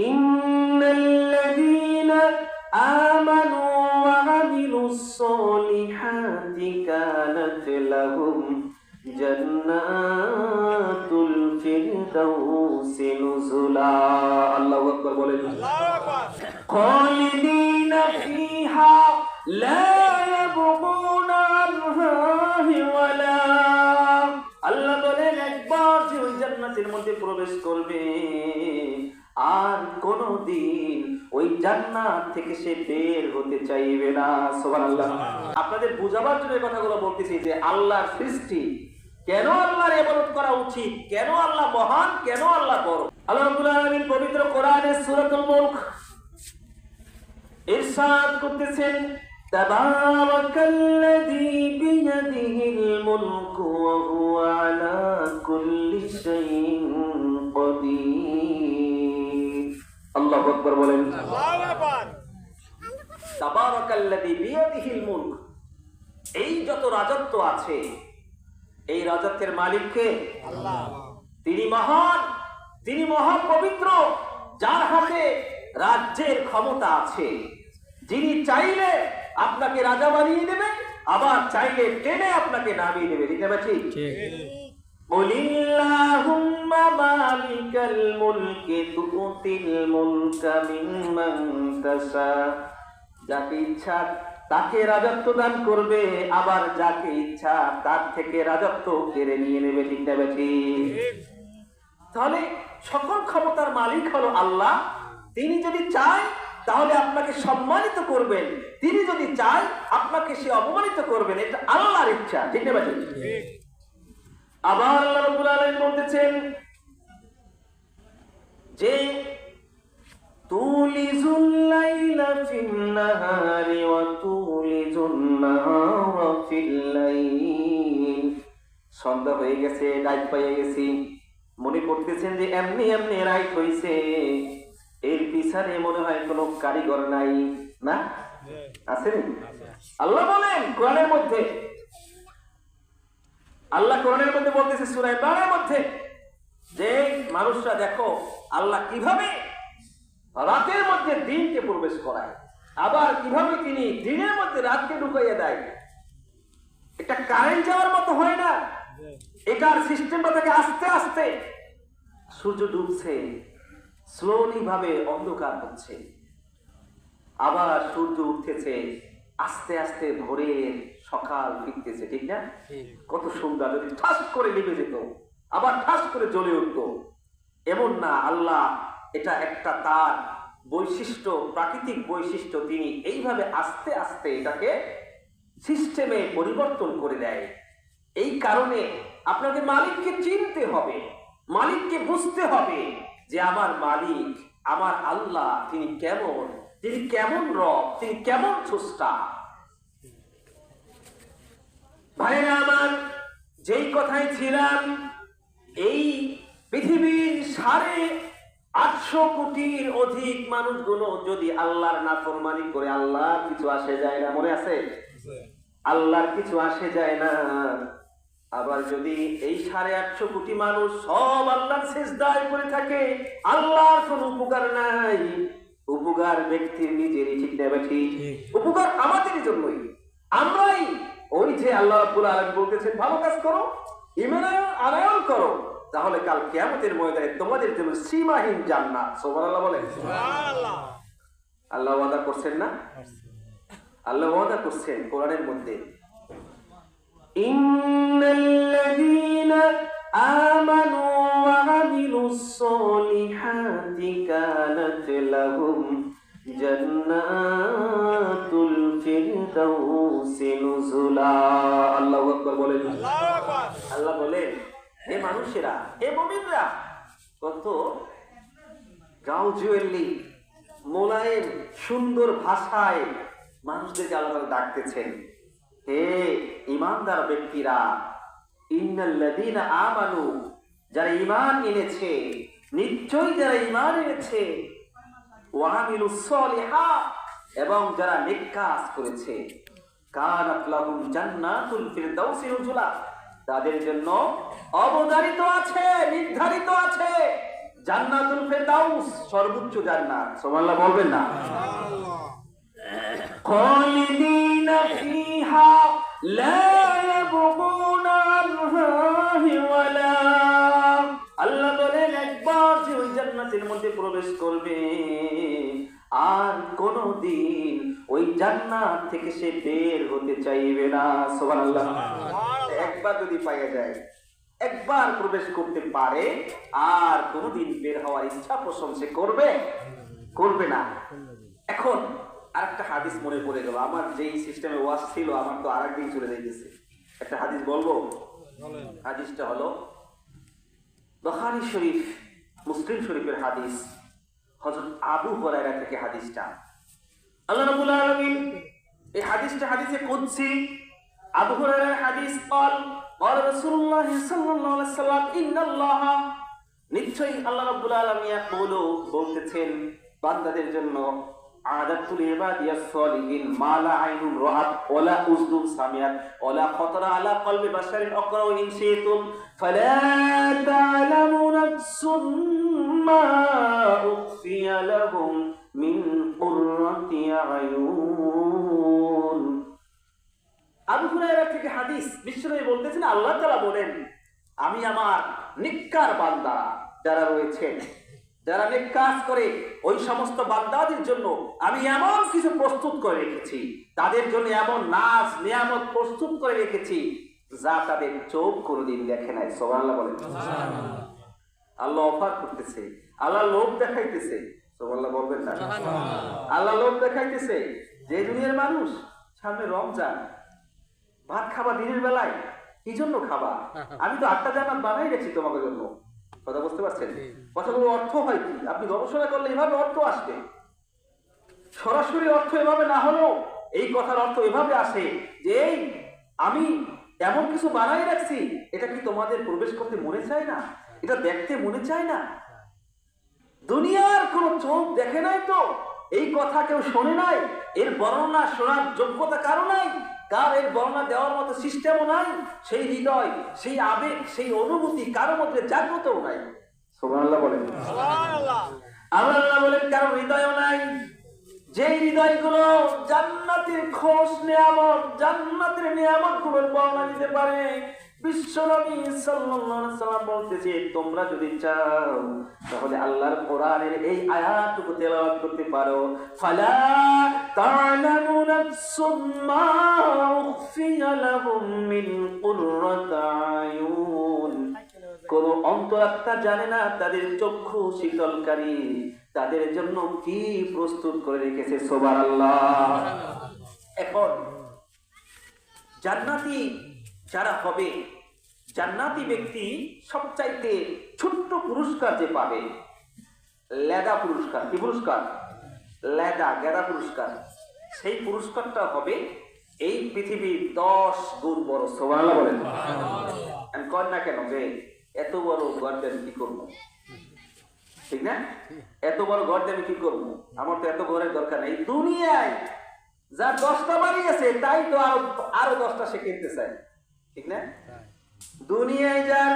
إن الذين آمنوا وعملوا الصالحات كانت لهم جنات الفردوس نزلا الله أكبر বলেন خالدين فيها لا يبغون عنها ولا আল্লাহ বলেন একবার যে ওই জান্নাতের মধ্যে প্রবেশ করবে আর কোনদিন ওই জান্নাত থেকে সে বের হতে চাইবে না সুবহানাল্লাহ। আপনাদের বুঝাবার জন্য কথাগুলো বলতেছি যে আল্লাহর সৃষ্টি কেন আল্লাহর ইবাদত করা উচিত? কেন আল্লাহ মহান? কেন আল্লাহ বড়? আল্লাহ রাব্বুল আলামিন পবিত্র কোরআনের সূরাতুল মুলক ইরশাদ করতেছেন তাবারাকাল্লাযী বিয়াদিহিল মুলকু ওয়া হুয়া আলা কুল্লি শাইইন আল্লাহু আকবার বলেন। তাবারাকাল্লাযী বিয়াদিহিল মুলক। এই যত রাজত্ব আছে এই রাজত্বের মালিক কে? তিনি মহান তিনি মহাপবিত্র যার হাতে রাজ্যের ক্ষমতা আছে। যিনি চাইলে আপনাকে রাজা বানিয়ে দেবে আবার চাইলে টেনে আপনাকে নামিয়ে দেবে। ঠিক। قل اللهم مالك الملك تؤتي الملك ممن تشاء যাকে ইচ্ছা তাকে রাজত্ব দান করবে আবার যাকে ইচ্ছা তার থেকে রাজত্ব কেড়ে নিয়ে নেবে ঠিক না ঠিক তাহলে সকল ক্ষমতার মালিক হলো আল্লাহ তিনি যদি চায় তাহলে আপনাকে সম্মানিত করবেন তিনি যদি চায় আপনাকে সে অপমানিত করবেন এটা আল্লাহর ইচ্ছা ঠিক না ঠিক আবার আল্লাহ রাব্বুল আলামিন বলতেছেন যে তুলিজুল লাইলা ফিন নাহারি ওয়া তুলিজুন নাহারা ফিল লাইল। সন্ধ্যা হয়ে গেছে রাত পেয়ে গেছি। মনে করতেছেন যে এমনি এমনি রাইট হইছে। এর পিছনে মনে হয় কোনো কারিগর নাই না? আছে। আল্লাহ বলেন কোরআনের মধ্যে। আল্লাহ কোরআনের মধ্যে বলতেছে সূরা ইমরানের মধ্যে যে মানুষরা দেখো আল্লাহ কীভাবে রাতের মধ্যে দিনকে প্রবেশ করায় আবার কীভাবে তিনি দিনের মধ্যে রাতকে ঢুকাইয়া দেয়। এটা কারেন্ট যাওয়ার মতো হয় না। এটার সিস্টেমটা থেকে আস্তে আস্তে সূর্য ডুবছে স্লোলি ভাবে অন্ধকার হচ্ছে। আবার সূর্য উঠতেছে আস্তে আস্তে ভোরের সকাল ফিরতেছে ঠিক না? কত সুন্দর যদি ঠাস করে নিভে যেত আবার ঠাস করে জ্বলে উঠত। এমন না আল্লাহ এটা একটা তার বৈশিষ্ট্য প্রাকৃতিক বৈশিষ্ট্য তিনি এইভাবে আস্তে আস্তে এটাকে সিস্টেমে পরিবর্তন করে দেয়। এই কারণে আপনাকে মালিককে চিনতে হবে মালিককে বুঝতে হবে যে আমার মালিক আমার আল্লাহ তিনি কেমন? তিনি কেমন রব? তিনি কেমন স্রষ্টা? ভাইরা আমার যেই কথায় ছিলাম এই পৃথিবীর সাড়ে আটশো কোটির অধিক মানুষগুলো যদি আল্লাহর না নাফরমানি করে আল্লাহ কিছু আসে যায় না মনে আছে? আল্লাহর কিছু আসে যায় না। আবার যদি এই সাড়ে আটশো কোটি মানুষ সব আল্লাহর শেষ দায় করে থাকে আল্লাহর কোন উপকার নাই। উপকার ব্যক্তির নিজেরই ঠিক নেবে ঠিক? উপকার আমাদের জন্যই। আমরাই ওই যে আল্লাহ রাব্বুল আলামিন বলতেছেন ভালো কাজ করো ইমান আনায়ন করো। তাহলে কাল কিয়ামতের ময়দানে তোমাদের জন্য সীমাহীন জান্নাত। সুবহানাল্লাহ বলেন। আল্লাহ ওয়াদা করছেন না? আল্লাহ ওয়াদা করছেন কোরআনের মধ্যে। ইন্নাল্লাযীনা আমানু ওয়া আমিলুস সলিহাতি কানাত লাহুম মোলায়েম, সুন্দর ভাষায় মানুষদেরকে আল্লাহ ডাকতেছেন। হে ইমানদার ব্যক্তিরা, ইন্নাল্লাযীনা আমানু, যারা ইমান এনেছে, নিশ্চয়ই যারা ইমান এনেছে ওয়ামিলুস সলিহাত এবং যারা নেক কাজ করেছে কানাত লাহুম জান্নাতুল ফিরদাউসি নুজুলা তাদের জন্য অবধারিত আছে নির্ধারিত আছে জান্নাতুল ফেরদাউস সর্বোচ্চ জান্নাত সুবহানাল্লাহ বলবেন না خالدين فيها لا يبغون عنها ولا জান্নাতের মধ্যে প্রবেশ করবে। আর কোনদিন ওই জান্নাত থেকে সে বের হতে চাইবে না। সুবহানাল্লাহ। একবার যদি পাইয়া যায় একবার প্রবেশ করতে পারে আর কোনদিন বের হওয়ার ইচ্ছা পোষণ সে করবে? করবে না। এখন আরেকটা হাদিস মনে পড়ে গেল। আমার যেই সিস্টেমে ওয়াশ ছিল আমার তো আর একদিন চলে যাইতেছে। একটা হাদিস বলব? হাদিসটা হলো বখারি শরীফ মুসলিম শরীফের হাদিস হযরত আবু হুরায়রা থেকে হাদিসটা আল্লাহ রাব্বুল আলামিন এই হাদিসটা হাদিসে কুদসি আবু হুরায়রার হাদিস قال قال رسول الله صلى الله عليه وسلم ان الله নিশ্চয়ই আল্লাহ রাব্বুল আলামিন ইয়াকুলু বলতেছেন বান্দাদের জন্য আদাতুল ইবাদিয়াস সলিহিন মা লা আইনুন রাআত ওয়ালা উযনুন সামিআত ওয়ালা খাতারা আলা কলবি বাশারিন আকরা ইন শিতুম ফালা তা'লামু মা উখফিয়া লাহুম মিন কুররাতি আয়ুন। আবু হুরায়রা থেকে হাদিস বিশ্বনবী বলতেছেন, আল্লাহ তাআলা বলেন, আমি আমার নিক্কার বান্দা যারা রয়েছেন যারা নেক কাজ করে ওই সমস্ত বান্দাদের জন্য আমি এমন কিছু প্রস্তুত করে রেখেছি। তাদের জন্য এমন নাচ নিয়ামত প্রস্তুত করে রেখেছি যা তাদের চোখ কোনোদিন দেখে নাই। সোমাল্লাহ বলেন। আল্লাহ অফার করতেছে। আল্লাহ লোভ দেখাইতেছে। সোমাল্লাহ বলবেন না। আল্লাহ লোভ দেখাইতেছে যে দুনিয়ার মানুষ সামনে রমজান ভাত খাবা দিনের বেলায় কি জন্য খাবা? আমি তো আটটা জানাত বানাই রেখেছি তোমাদের জন্য। কথা বুঝতে পারছেন? কথাগুলো অর্থ হয় কি? আপনি গবেষণা করলে এভাবে অর্থ আসবে। সরাসরি অর্থ এভাবে না হলেও এই কথার অর্থ এভাবে আসে যে এই আমি এমন কিছু বানাই রাখছি এটা কি তোমাদের প্রবেশ করতে মনে চায় না? এটা দেখতে মনে চায় না? দুনিয়ার কোন চোখ দেখে নাই তো? এই কথা কেউ শোনে নাই? এর বর্ণনা শোনার যোগ্যতা কারও নাই? কার এর বর্ণনা দেওয়ার মতো সিস্টেমও নাই সেই হৃদয় সেই আবেগ সেই অনুভূতি কারও মধ্যে জাগ্রতও নাই। সুবহানাল্লাহ বলেন। আল্লাহ বলেন কারও হৃদয়ও নাই। যে হৃদয়গুলো জান্নাতের খোঁজ নিয়ামত জান্নাতের নিয়ামতগুলোর বর্ণনা দিতে পারে কোন অন্তরাত্মা জানে না তাদের চক্ষু শীতলকারী। তাদের জন্য কি প্রস্তুত করে রেখেছে? সোবার আল্লাহ এখন জান্নাতি যারা হবে জান্নাতি ব্যক্তি সবচাইতে ছোট্ট পুরস্কার যে পাবে লেদা পুরস্কার। কি পুরস্কার? লেদা গেদা পুরস্কার। সেই পুরস্কারটা হবে এই পৃথিবীর দশ গুণ বড় সোমাল্লা বলেন। আমি কর না কেন যে এত বড় আমি কি করব? ঠিক না? এত বড় গর্দে আমি কি করব? আমার তো এত ঘরের দরকার নেই। দুনিয়ায় যার দশটা বাড়ি আছে তাই তো আরও আরও দশটা সে কিনতে চায়। ঠিক না? দুনিয়ায় যার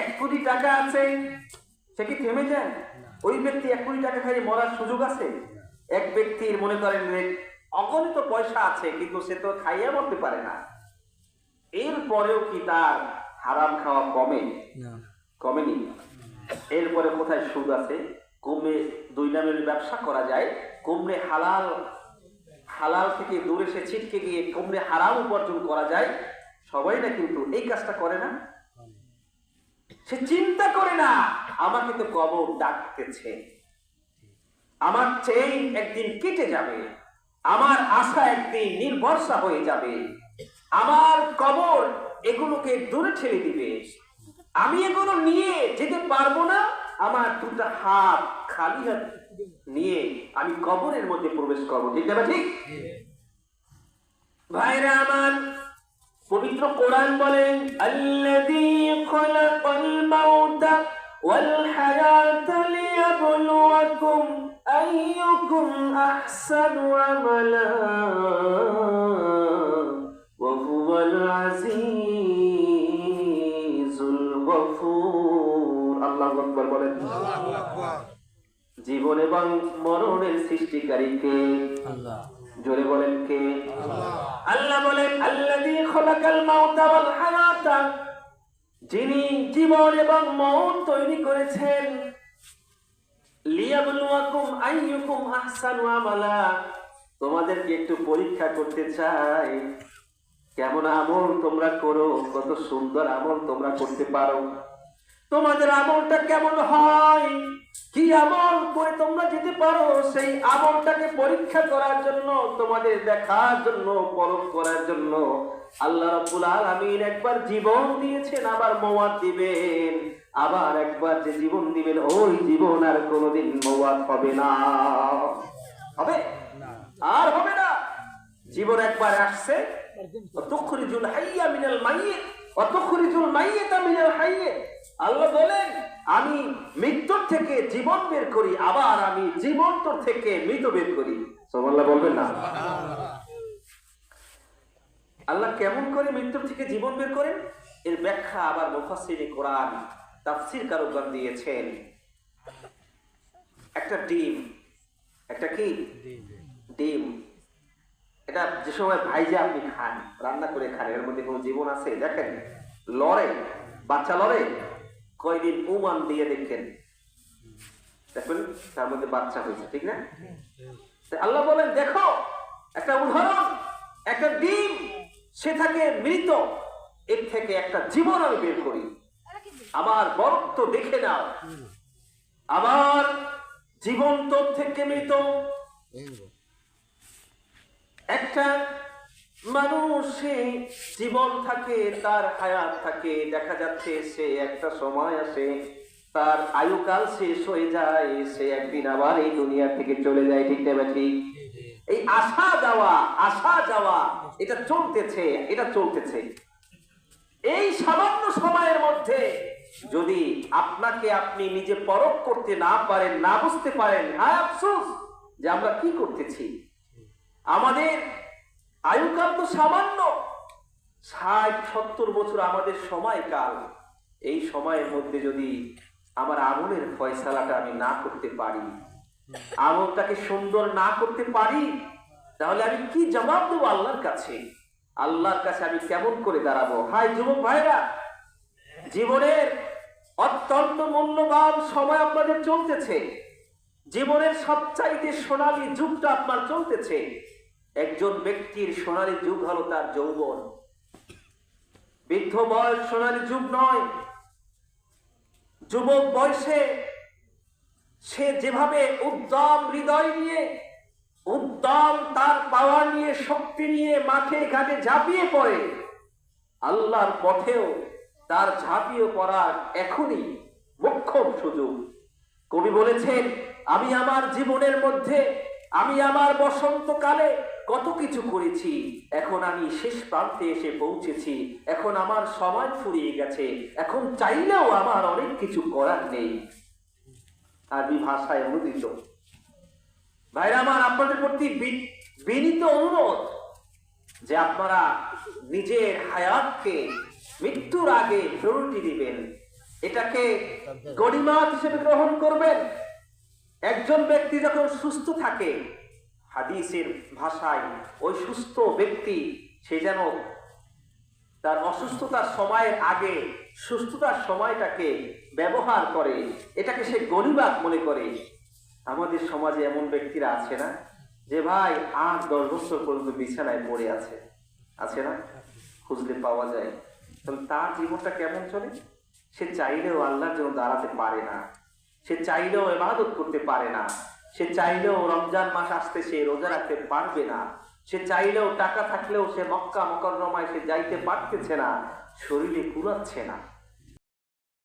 এক কোটি টাকা আছে সে কি থেমে যায়? ওই ব্যক্তি এক কোটি টাকা খাইয়ে মরার সুযোগ আছে? এক ব্যক্তির মনে করেন অগণিত পয়সা আছে কিন্তু সে তো খাইয়ে মরতে পারে না। এরপরেও কি তার হারাম খাওয়া কমে? কমেনি। এরপরে কোথায় সুদ আছে? কমে দুই নামের ব্যবসা করা যায়। কমরে হালাল হালাল থেকে দূরে সে ছিটকে গিয়ে কমরে হারাম উপার্জন করা যায়। সবাই না কিন্তু এই কাজটা করে না। সে চিন্তা করে না আমাকে তো কবর ডাকতেছে। আমার চেইন একদিন কেটে যাবে আমার আশা একদিন নির্ভরসা হয়ে যাবে। আমার কবর এগুলোকে দূরে ঠেলে দিবে। আমি এগুলো নিয়ে যেতে পারব না আমার দুটা হাত খালি হাত নিয়ে আমি কবরের মধ্যে প্রবেশ করব। ঠিক না ঠিক। ভাইরা আমার পবিত্র কোরআন বলেন আল্লাযী খালাকাল মাউতা ওয়াল হায়াতা লিয়াবলুয়াকুম আইয়ুকুম আহসানু আমালা ওয়া হুয়াল আজিজুল গফুর। আল্লাহু আকবার বলেন। জীবন এবং মরণের সৃষ্টিকারীকে আল্লাহ। জোরে বলেন কে? আল্লাহ। বলেন, আল্লাযী খলাকাল মাউতা ওয়াল হায়াতা যিনি জীবন এবং মরণ তৈরি করেছেন। লিয়াবলুয়াকুম আইয়ুকুম আহসানু আমালা। তোমাদেরকে একটু পরীক্ষা করতে চাই। কেমন আমল তোমরা করো, কত সুন্দর আমল তোমরা করতে পারো। তোমাদের আমলটা কেমন হয়? কি আমল করে তোমরা যেতে পারো? সেই আমলটাকে পরীক্ষা করার জন্য, তোমাদের দেখার জন্য পরখ করার জন্য আল্লাহ রাব্বুল আলামিন একবার জীবন দিয়েছেন, আবার মওয়াত দিবেন। আবার একবার যে জীবন দিবেন, ওই জীবন আর কোনোদিন মওয়াত হবে না। হবে? আর হবে না। জীবন একবার আসছে। অতখরিজুল হাইয়া মিনাল মাইয়িত অতখরিজুল মাইয়িতা মিনাল হাইয়্যিত আল্লাহ বলেন, আমি মৃত্যুর থেকে জীবন বের করি, আবার আমি জীবন্ত থেকে মৃত বের করি। সুবহানাল্লাহ বলবেন না? আল্লাহ কেমন করে মৃত্যুর থেকে জীবন বের করেন? এর ব্যাখ্যা আবার মুফাসসিরে কোরআন তাফসীর কারকগণ দিয়েছেন। একটা ডিম, একটা কি? ডিম। এটা যে সময় ভাইজা আপনি খান, রান্না করে খান, এর মধ্যে কোনো জীবন আছে? দেখেন, লড়ে, বাচ্চা লড়ে? কয়দিন উমান দিয়ে দেখেন দেখবেন, তার মধ্যে বাচ্চা হয়েছে, ঠিক না? আল্লাহ বলেন, দেখো, একটা উদাহরণ, একটা ডিম, সে থাকে মৃত, এর থেকে একটা জীবন আমি বের করি। আমার বরত্ব দেখে নাও। আমার জীবন্ত থেকে মৃত। একটা মানুষে জীবন থাকে, তার হায়াত থাকে। দেখা যাচ্ছে সে একটা সময় আসে, তার আয়ুকাল শেষ হয়ে যায়, সে একদিন আবার এই দুনিয়া থেকে চলে যায়, ঠিক না ঠিক এই আসা যাওয়া আসা যাওয়া, এটা চলতেছে এটা চলতেছে। এই সামান্য সময়ের মধ্যে যদি আপনাকে আপনি নিজে পরখ করতে না পারেন, না বুঝতে পারেন, হায় আফসোস যে আমরা কি করতেছি? আমাদের আয়ুকাল তো সামান্য। ষাট, সত্তর বছর আমাদের সময়কাল। এই সময়ের মধ্যে যদি আমার আমলের ফয়সালাটা আমি না করতে পারি আমলটাকে সুন্দর না করতে পারি, তাহলে আমি কি জবাব দেবো আল্লাহর কাছে? আল্লাহর কাছে আমি কেমন করে দাঁড়াবো? হাই যুবক ভাইরা, জীবনের অত্যন্ত মূল্যবান সময় আপনাদের চলতেছে। জীবনের সবচাইতে সোনালী যুগটা আপনার চলতেছে। একজন ব্যক্তির সোনালী যুগ হলো তার যৌবন। বৃদ্ধ বয়স সোনালী যুগ নয়। যুবক বয়সে সে যেভাবে উদ্যম হৃদয় নিয়ে, উদ্যম তার পাওয়ার নিয়ে, শক্তি নিয়ে মাঠে ঘাটে ঝাঁপিয়ে পড়ে, আল্লাহর পথেও তার ঝাঁপিয়ে পড়ার এখনই মোক্ষম সুযোগ। কবি বলেছেন, আমি আমার জীবনের মধ্যে, আমি আমার বসন্তকালে কত কিছু করেছি, এখন আমি শেষ প্রান্তে এসে পৌঁছেছি, এখন আমার সময় ফুরিয়ে গেছে, এখন চাইলেও আমার অনেক কিছু করার নেই। আরবি ভাষায় অনুদিত ভাইরা আমার, আপনাদের প্রতি বিনীত অনুরোধ যে আপনারা নিজের হায়াতকে মৃত্যুর আগে প্রায়োরিটি দিবেন। এটাকে গরিমাত হিসেবে গ্রহণ করবেন। একজন ব্যক্তি যখন সুস্থ থাকে হাদিসের ভাষায় ওই সুস্থ ব্যক্তি, সে যেন তার অসুস্থতার সময়ের আগে সুস্থতার সময়টাকে ব্যবহার করে, এটাকে সে গরিবাত মনে করে। আমাদের সমাজে এমন ব্যক্তিরা আছে না, যে ভাই আট, দশ বছর পর্যন্ত বিছানায় পড়ে আছে। আছে না? খুঁজলে পাওয়া যায়। তাহলে তার জীবনটা কেমন চলে? সে চাইলেও আল্লাহর জন্য দাঁড়াতে পারে না। সে চাইলেও এবাদত করতে পারে না। সে চাইলেও রমজান মাস আসতে সে রোজা রাখতে পারবে না। সে চাইলেও টাকা থাকলেও সে মক্কা মকরমায় সে যাইতে পারতেছে না। শরীরে কুলাচ্ছে না।